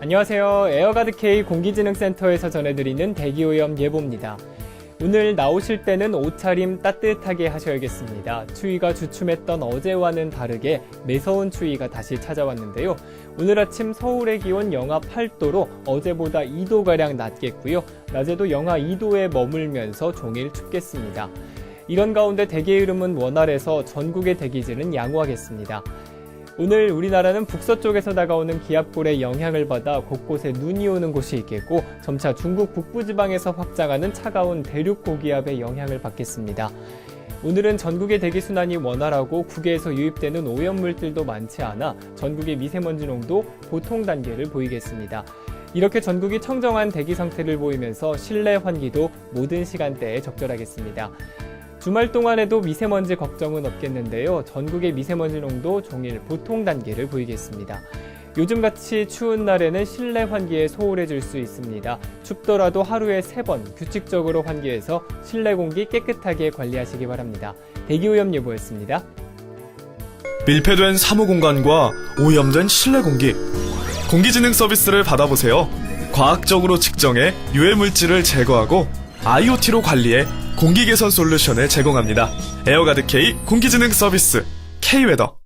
안녕하세요. 에어가드 K 공기지능센터에서 전해드리는 대기오염 예보입니다. 오늘 나오실 때는 옷차림 따뜻하게 하셔야겠습니다. 추위가 주춤했던 어제와는 다르게 매서운 추위가 다시 찾아왔는데요. 오늘 아침 서울의 기온 영하 8도로 어제보다 2도가량 낮겠고요. 낮에도 영하 2도에 머물면서 종일 춥겠습니다. 이런 가운데 대기 흐름은 원활해서 전국의 대기질은 양호하겠습니다. 오늘 우리나라는 북서쪽에서 다가오는 기압골의 영향을 받아 곳곳에 눈이 오는 곳이 있겠고 점차 중국 북부 지방에서 확장하는 차가운 대륙 고기압의 영향을 받겠습니다. 오늘은 전국의 대기 순환이 원활하고 국외에서 유입되는 오염물질도 많지 않아 전국의 미세먼지 농도 보통 단계를 보이겠습니다. 이렇게 전국이 청정한 대기 상태를 보이면서 실내 환기도 모든 시간대에 적절하겠습니다. 주말 동안에도 미세먼지 걱정은 없겠는데요. 전국의 미세먼지 농도 종일 보통 단계를 보이겠습니다. 요즘같이 추운 날에는 실내 환기에 소홀해질 수 있습니다. 춥더라도 하루에 세 번 규칙적으로 환기해서 실내 공기 깨끗하게 관리하시기 바랍니다. 대기오염 예보였습니다. 밀폐된 사무공간과 오염된 실내 공기. 공기지능 서비스를 받아보세요. 과학적으로 측정해 유해 물질을 제거하고 IoT로 관리해 공기 개선 솔루션을 제공합니다. 에어가드 K 공기지능 서비스 K웨더